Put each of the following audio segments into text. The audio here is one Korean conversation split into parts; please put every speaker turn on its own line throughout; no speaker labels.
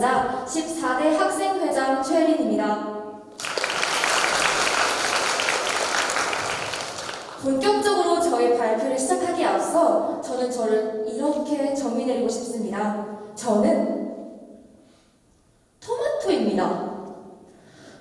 대표이자 14대 학생회장 최혜린입니다. 본격적으로 저의 발표를 시작하기에 앞서 저는 저를 이렇게 정의내리고 싶습니다. 저는 토마토입니다.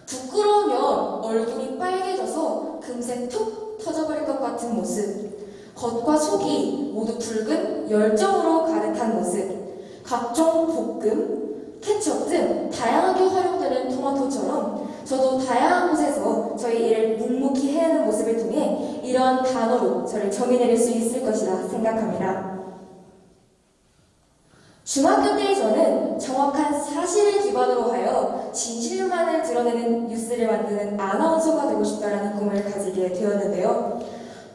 부끄러우면 얼굴이 빨개져서 금세 툭 터져버릴 것 같은 모습. 겉과 속이 모두 붉은 열정으로 가득한 모습. 각종 볶음, 케첩 등 다양하게 활용되는 토마토처럼 저도 다양한 곳에서 저희 일을 묵묵히 해내는 모습을 통해 이런 단어로 저를 정의내릴 수 있을 것이라 생각합니다. 중학교 때 저는 정확한 사실을 기반으로 하여 진실만을 드러내는 뉴스를 만드는 아나운서가 되고 싶다라는 꿈을 가지게 되었는데요.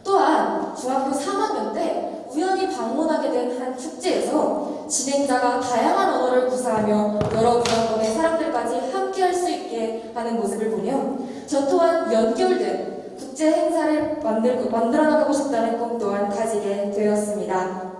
또한 중학교 3학년 때 우연히 방문하게 된 한 축제에서 진행자가 다양한 언어를 구사하며 여러 문화권의 사람들까지 함께할 수 있게 하는 모습을 보며 저 또한 연결된 국제 행사를 만들고 만들어 나가고 싶다는 꿈 또한 가지게 되었습니다.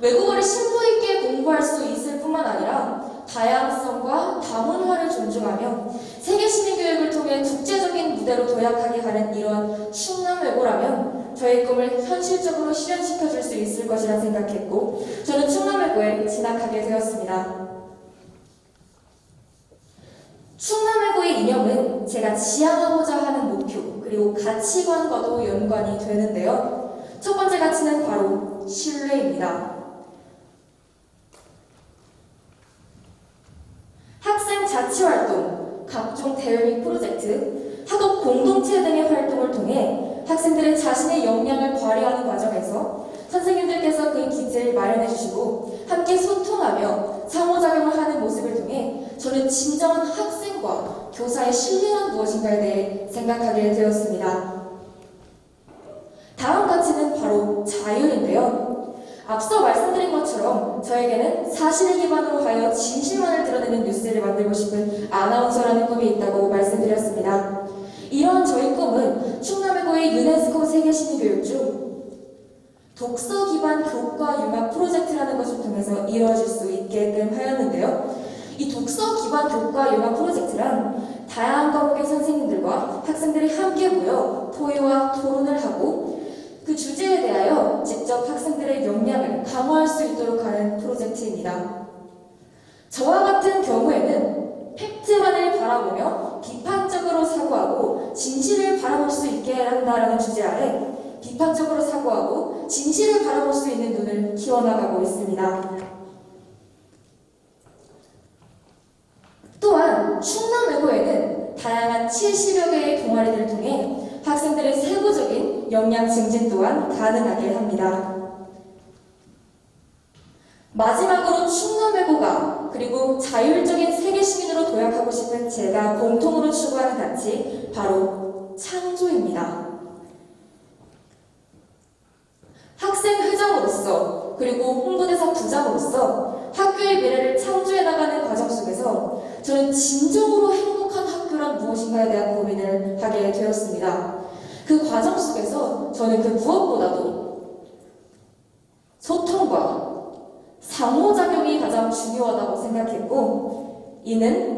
외국어를 심도 있게 공부할 수 있을 뿐만 아니라 다양성과 다문화를 존중하며 세계 시민 교육을 통해 국제적인 무대로 도약하게 하는 이런 충남 외고라면 저의 꿈을 현실적으로 실현시켜 줄 수 있을 것이라 생각했고 저는 충남 외고에 진학하게 되었습니다. 충남 외고의 이념은 제가 지향하고자 하는 목표 그리고 가치관과도 연관이 되는데요. 첫 번째 가치는 바로 신뢰입니다. 학생 자치활동, 각종 대회 및 프로젝트, 학업 공동체 등의 활동을 통해 학생들의 자신의 역량을 발휘하는 과정에서 선생님들께서 그 기틀을 마련해 주시고 함께 소통하며 상호작용을 하는 모습을 통해 저는 진정한 학생 과 교사의 신뢰란 무엇인가에 대해 생각하게 되었습니다. 다음 가치는 바로 자율인데요. 앞서 말씀드린 것처럼 저에게는 사실을 기반으로 하여 진실만을 드러내는 뉴스를 만들고 싶은 아나운서라는 꿈이 있다고 말씀드렸습니다. 이런 저희 꿈은 충남외고의 유네스코 세계시민교육 중 독서 기반 교과 융합 프로젝트라는 것을 통해서 이루어질 수 있게끔 하였는데요. 이 교과 융합 프로젝트란 다양한 과목의 선생님들과 학생들이 함께 모여 토의와 토론을 하고 그 주제에 대하여 직접 학생들의 역량을 강화할 수 있도록 하는 프로젝트입니다. 저와 같은 경우에는 팩트만을 바라보며 비판적으로 사고하고 진실을 바라볼 수 있게 한다라는 주제 아래 비판적으로 사고하고 진실을 바라볼 수 있는 눈을 키워나가고 있습니다. 또한 충남외고에는 다양한 70여 개의 동아리들을 통해 학생들의 세부적인 역량 증진 또한 가능하게 합니다. 마지막으로 충남외고가 그리고 자율적인 세계 시민으로 도약하고 싶은 제가 공통으로 추구하는 가치 바로 창조입니다. 학생 회장으로서 그리고 홍보대사 부장으로서 학교의 미래를 창조해 나가는 과정 속에서 저는 진정으로 행복한 학교란 무엇인가에 대한 고민을 하게 되었습니다. 그 과정 속에서 저는 그 무엇보다도 소통과 상호작용이 가장 중요하다고 생각했고 이는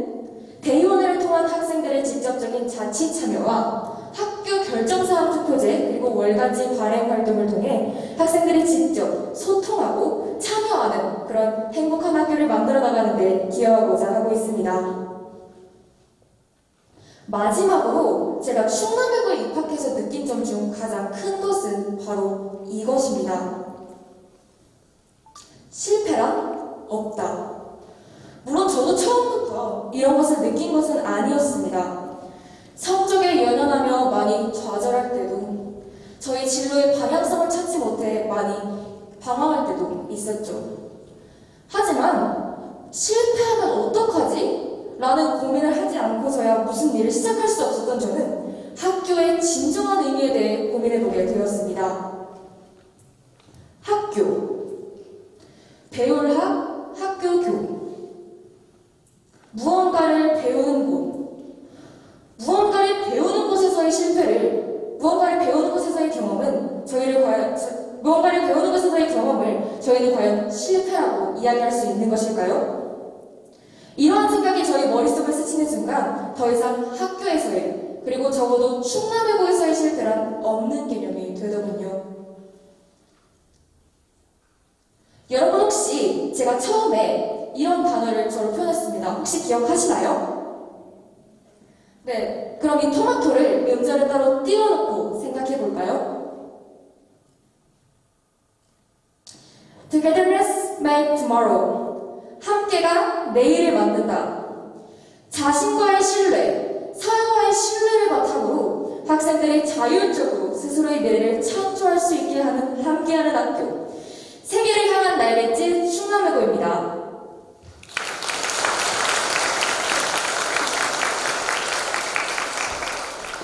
대의원회를 통한 학생들의 직접적인 자치 참여와 학교 결정사항 투표제 그리고 월간지 발행 활동을 통해 학생들이 직접 소통하고 참여하는 그런 학교를 만들어 나가는 데 기여하고자 하고 있습니다. 마지막으로 제가 충남외고에 입학해서 느낀 점 중 가장 큰 것은 바로 이것입니다. 실패란 없다. 물론 저도 처음부터 이런 것을 느낀 것은 아니었습니다. 성적에 연연하며 많이 좌절할 때도 저희 진로의 방향성을 찾지 못해 많이 방황할 때도 있었죠. 하지만 실패하면 어떡하지? 라는 고민을 하지 않고서야 무슨 일을 시작할 수 없었던 저는 학교의 진정한 의미에 대해 고민해보게 되었습니다. 학교. 배울 학, 학교 교. 무언가를 배우는 곳. 무언가를 배우는 곳에서의 실패를, 무언가를 배우는 곳에서의 경험은 저희를 과연, 무언가를 배우는 곳에서의 경험을 저희는 과연 실패라고 이야기할 수 있는 것일까요? 이러한 생각이 저희 머릿속을 스치는 순간 더 이상 학교에서의 그리고 적어도 충남외고에서의 실패란 없는 개념이 되더군요. 여러분 혹시 제가 처음에 이런 단어를 저로 표현했습니다. 혹시 기억하시나요? 네, 그럼 이 토마토를 음자를 따로 띄워놓고 생각해 볼까요? Togetherness make tomorrow. 함께가 내일을 만든다. 자신과의 신뢰, 사회와의 신뢰를 바탕으로 학생들이 자율적으로 스스로의 미래를 창조할 수 있게 하는 함께하는 학교. 세계를 향한 날갯짓 충남외고입니다.